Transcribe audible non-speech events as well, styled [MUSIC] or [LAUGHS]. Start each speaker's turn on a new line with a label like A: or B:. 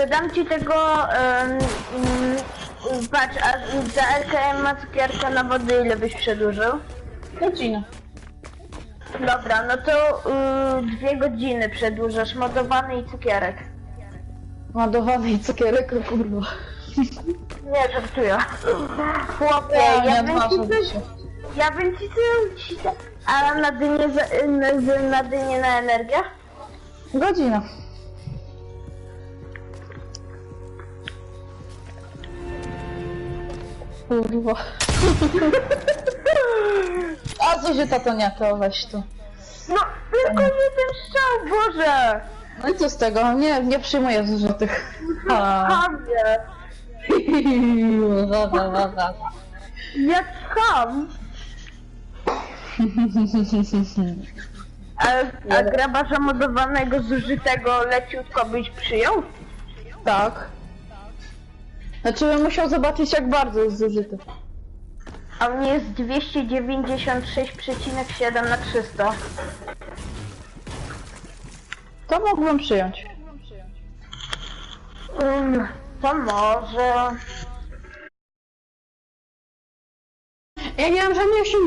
A: to dam ci tego, em, mm, patrz, a za LKM ma cukierka na wody ile byś przedłużył?
B: Godzina.
A: Dobra, no to y, dwie godziny przedłużasz, modowany i cukierek.
B: Ładowany i cukierek, o kurwa.
A: Nie, żartuję. Chłopie,
B: Ja
A: ja, bym ci coś, ja bym ci coś, a na dynię, za, na, na dynię na energię?
B: Godzina. Kurwa. [LAUGHS] A co się tato nie to weź tu.
A: No, tylko nie ten strzał, Boże!
B: No i co z tego? Nie, nie przyjmuję zużytych. A.
A: Chamie!
B: Wa, [LAUGHS] wa.
A: Jak ham! A, a grabarza modowanego zużytego leciutko byś przyjął?
B: Tak. Znaczy bym musiał zobaczyć jak bardzo jest zużyty.
A: A mnie jest 296,7 na 300.
B: To mógłbym przyjąć.
A: Um, to może...
B: Ja nie mam żadnych